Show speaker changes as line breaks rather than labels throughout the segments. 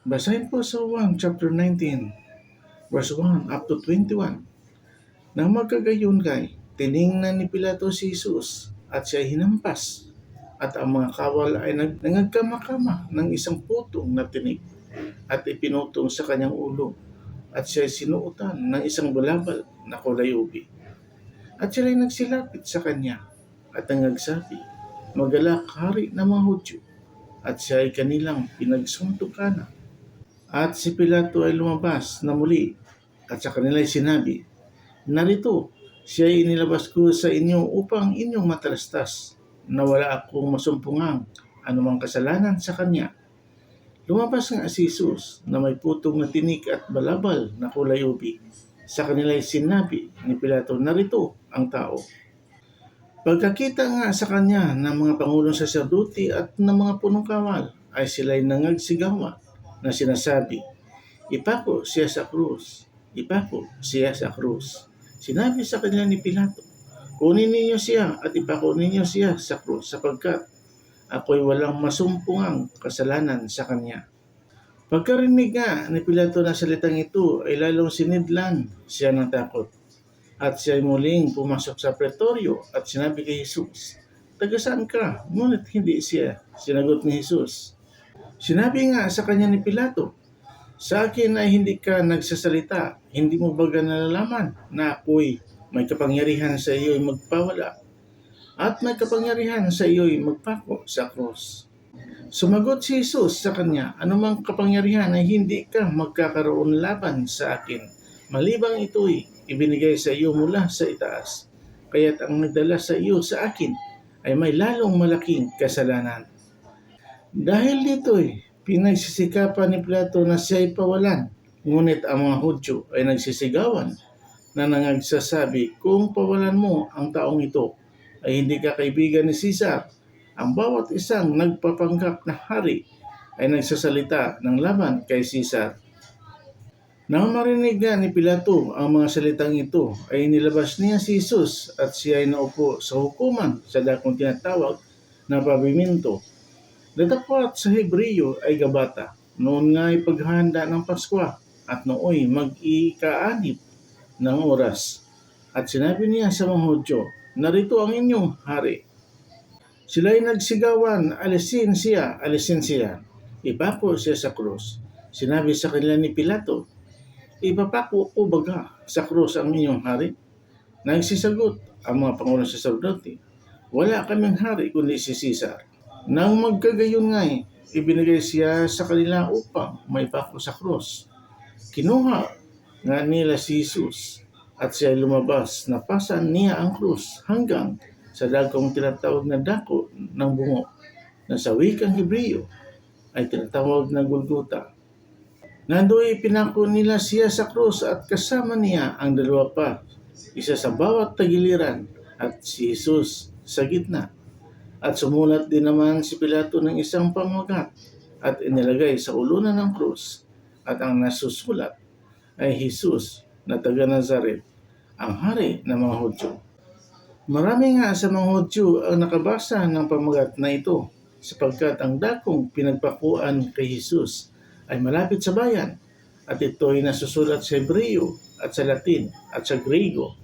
Basahin po sa 1 chapter 19 verse 1 up to 21. Nang magkagayon kay, tiningnan ni Pilato si Jesus at siya hinampas at ang mga kawal ay nag nangagkama-kama ng isang putong na tinig at ipinutong sa kanyang ulo at siya ay sinuotan ng isang balabal na kulay ubi. At sila ay nagsilapit sa kanya at nangagsabi, Magalak hari ng mga Hudyo at siya ay kanilang pinagsuntukan. At si Pilato ay lumabas na muli at sa kanila ay sinabi, Narito, siya ay inilabas ko sa inyo upang inyong matalastas na wala akong masumpungang anumang kasalanan sa kanya. Lumabas nga si Jesus na may putong na tinik at balabal na kulay ubi. Sa kanila ay sinabi ni Pilato, narito ang tao. Pagkakita nga sa kanya ng mga pangulong saserdote at ng mga punong kawal, ay sila'y nangagsigawa na sinasabi, Ipako siya sa krus, ipako siya sa krus. Sinabi sa kanila ni Pilato, Kunin ninyo siya at ipako ninyo siya sa krus sapagkat ako'y walang masumpungang kasalanan sa kanya. Pagkarinig nga ni Pilato na salitang ito ay lalong sinidlan siya ng takot. At siya ay muling pumasok sa pretoryo at sinabi kay Jesus, Taga saan ka? Ngunit hindi siya. Sinagot ni Jesus. Sinabi nga sa kanya ni Pilato, Sa akin ay hindi ka nagsasalita, hindi mo baga nalalaman na ako'y may kapangyarihan sa iyo'y magpawala at may kapangyarihan sa iyo'y magpako sa krus. Sumagot si Jesus sa kanya, anumang kapangyarihan ay hindi ka magkakaroon laban sa akin. Malibang ito'y ibinigay sa iyo mula sa itaas. Kaya't ang nagdala sa iyo sa akin ay may lalong malaking kasalanan. Dahil dito'y pinagsisikapan ni Plato na siya'y pawalan. Ngunit ang mga Hudyo ay nagsisigawan na nangagsasabi, kung pawalan mo ang taong ito, ay hindi ka kaibigan ni Caesar. Ang bawat isang nagpapanggap na hari ay nagsasalita ng laban kay Caesar. Nang marinig nga ni Pilato ang mga salitang ito, ay nilabas niya si Jesus at siya ay naupo sa hukuman sa dakong tinatawag na pabiminto. Datapwat sa Hebreyo ay gabata. Noon nga ay paghahanda ng Pasko at nooy mag-ikaanip ng oras. At sinabi niya sa mga Hudyo, narito ang inyong hari. Sila'y nagsigawan, alisin siya, alisin siya. Ipako siya sa krus. Sinabi sa kanila ni Pilato, Ipapako ko baga sa krus ang inyong hari? Nagsisagot ang mga pangulong sacerdote, Wala kaming hari kundi si Caesar. Nang magkagayon nga eh, ibinigay siya sa kanila upang may pako sa krus. Kinuha nga nila si Jesus at siya lumabas na pasan niya ang krus hanggang sa dagkong tinatawag na dako ng bungo na sa wikang Hebreo ay tinatawag na Golgota. Nando'y pinako nila siya sa krus at kasama niya ang dalawa pa, isa sa bawat tagiliran at si Jesus sa gitna. At sumulat din naman si Pilato ng isang pamagat at inilagay sa ulunan ng krus at ang nasusulat ay Jesus na taga Nazaret, ang hari ng mga Hudyo. Marami nga sa mga Hudyo ang nakabasa ng pamagat na ito sapagkat ang dakong pinagpakuan kay Jesus ay malapit sa bayan at ito ay nasusulat sa Hebreo at sa Latin at sa Griego.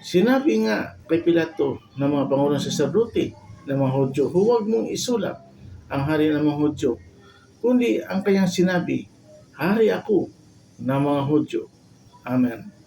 Sinabi nga kay Pilato ng mga pangulong saserdote ng mga Hudyo, huwag mong isulat ang hari ng mga Hudyo, kundi ang kanyang sinabi, hari ako ng mga Hudyo. Amen.